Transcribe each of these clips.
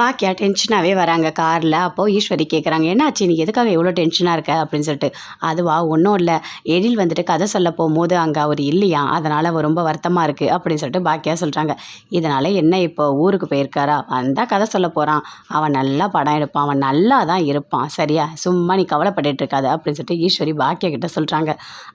பாக்கியா டென்ஷனாகவே வராங்க காரில். அப்போது ஈஸ்வரி கேட்குறாங்க என்னாச்சு? நீ எதுக்காக எவ்வளோ டென்ஷனாக இருக்க? அப்படின்னு சொல்லிட்டு அதுவா ஒன்றும் இல்லை. எழில் வந்துட்டு கதை சொல்ல போகும்போது அங்கே அவர் இல்லையா? அதனால் அவர் ரொம்ப வருத்தமாக இருக்குது அப்படின்னு சொல்லிட்டு பாக்கியா சொல்கிறாங்க இதனால் என்ன இப்போ? ஊருக்கு போயிருக்காரா? வந்தால் கதை சொல்ல போகிறான் அவன் நல்லா படம் எடுப்பான். அவன் நல்லா தான் இருப்பான். சரியா? சும்மா நீ கவலைப்பட்டுட்டு இருக்காது. அப்படின்னு சொல்லிட்டு ஈஸ்வரி பாக்கியா கிட்ட சொல்கிறாங்க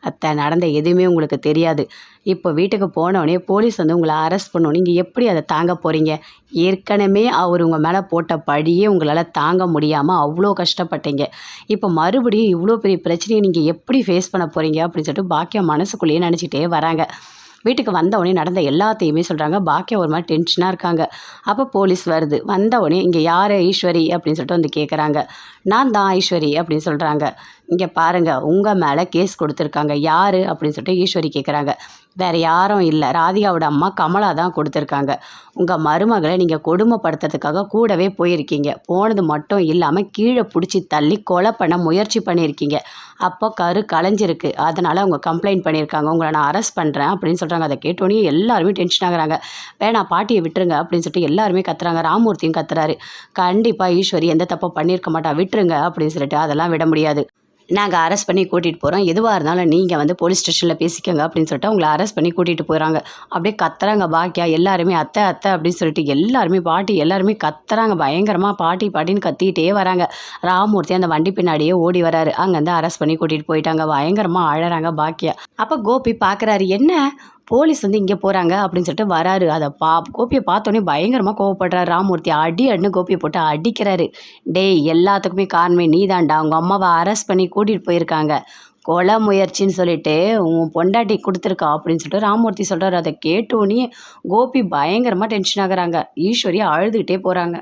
அத்தை நடந்த எதுவுமே உங்களுக்கு தெரியாது. இப்போ வீட்டுக்கு போனோடனே போலீஸ் வந்து உங்களை அரெஸ்ட் பண்ணணும். நீங்கள் எப்படி அதை தாங்க போகிறீங்க ஏற்கனவே அவர் உங்கள் மேலே போட்ட பழியே உங்களால் தாங்க முடியாமல் அவ்வளோ கஷ்டப்பட்டீங்க. இப்போ மறுபடியும் இவ்வளோ பெரிய பிரச்சனையை நீங்கள் எப்படி ஃபேஸ் பண்ண போகிறீங்க அப்படின்னு சொல்லிட்டு பாக்கியம் மனசுக்குள்ளேயே நினச்சிட்டே வராங்க. வீட்டுக்கு வந்த உடனே நடந்த எல்லாத்தையுமே சொல்கிறாங்க பாக்கியம் ஒரு மாதிரி டென்ஷனாக இருக்காங்க. அப்போ போலீஸ் வருது. வந்த உடனே இங்கே யார் ஈஸ்வரி அப்படின்னு சொல்லிட்டு வந்து கேட்குறாங்க நான் தான் ஈஸ்வரி அப்படின்னு சொல்கிறாங்க இங்கே பாருங்கள் உங்கள் மேலே கேஸ் கொடுத்துருக்காங்க. யார்? அப்படின்னு சொல்லிட்டு ஈஸ்வரி கேட்குறாங்க வேறு யாரும் இல்லை. ராதிகாவோட அம்மா கமலா தான் கொடுத்துருக்காங்க. உங்கள் மருமகளை நீங்கள் கொடுமைப்படுத்துறதுக்காக கூடவே போயிருக்கீங்க. போனது மட்டும் இல்லாமல் கீழே பிடிச்சி தள்ளி கொலை பண்ண முயற்சி பண்ணியிருக்கீங்க. அப்போ கரு கலைஞ்சிருக்கு. அதனால் அவங்க கம்ப்ளைண்ட் பண்ணியிருக்காங்க. உங்களை நான் அரெஸ்ட் பண்ணுறேன் அப்படின்னு சொல்கிறாங்க அதை கேட்டோன்னே எல்லாருமே டென்ஷன் ஆகுறாங்க. வேணாம் பாட்டியை விட்டுருங்க அப்படின்னு சொல்லிட்டு எல்லாருமே கத்துறாங்க. ராமூர்த்தியும் கத்துறாரு. கண்டிப்பாக ஈஸ்வரி எந்த தப்பும் பண்ணியிருக்க மாட்டா. விட்டுருங்க அப்படின்னு சொல்லிட்டு அதெல்லாம் விட முடியாது. நாங்கள் அரெஸ்ட் பண்ணி கூட்டிகிட்டு போகிறோம் எதுவாக இருந்தாலும் நீங்கள் வந்து போலீஸ் ஸ்டேஷனில் பேசிக்கோங்க அப்படின்னு சொல்லிட்டு அவங்கள அரெஸ்ட் பண்ணி கூட்டிகிட்டு போகிறாங்க அப்படியே கத்துறாங்க பாக்கியா எல்லாருமே அத்தை அத்தை அப்படின்னு சொல்லிட்டு எல்லாருமே பாட்டி எல்லாருமே கத்துறாங்க. பயங்கரமாக பாட்டி பாட்டின்னு கத்திக்கிட்டே வராங்க. ராமூர்த்தி அந்த வண்டி பின்னாடியே ஓடி வராரு. அங்கேருந்து அரெஸ்ட் பண்ணி கூட்டிகிட்டு போயிட்டாங்க. பயங்கரமாக அழறாங்க பாக்கியா. அப்போ கோபி பார்க்குறாரு என்ன? போலீஸ் வந்து இங்கே போகிறாங்க அப்படின்னு சொல்லிட்டு வராரு. அதை பா கோபியை பார்த்தோன்னே பயங்கரமாக கோவப்படுறாரு. ராமூர்த்தி அடி அடின்னு கோபியை போட்டு அடிக்கிறாரு. டேய் எல்லாத்துக்குமே காரணமே நீதான்டா. உங்கள் அம்மாவை அரெஸ்ட் பண்ணி கூட்டிகிட்டு போயிருக்காங்க. கொலை முயற்சின்னு சொல்லிட்டு உன் பொண்டாட்டி கொடுத்துருக்கா. அப்படின்னு சொல்லிட்டு ராமூர்த்தி சொல்கிறாரு அதை கேட்டோன்னே கோபி பயங்கரமாக டென்ஷன் ஆகுறாங்க. ஈஸ்வரி அழுதுகிட்டே போகிறாங்க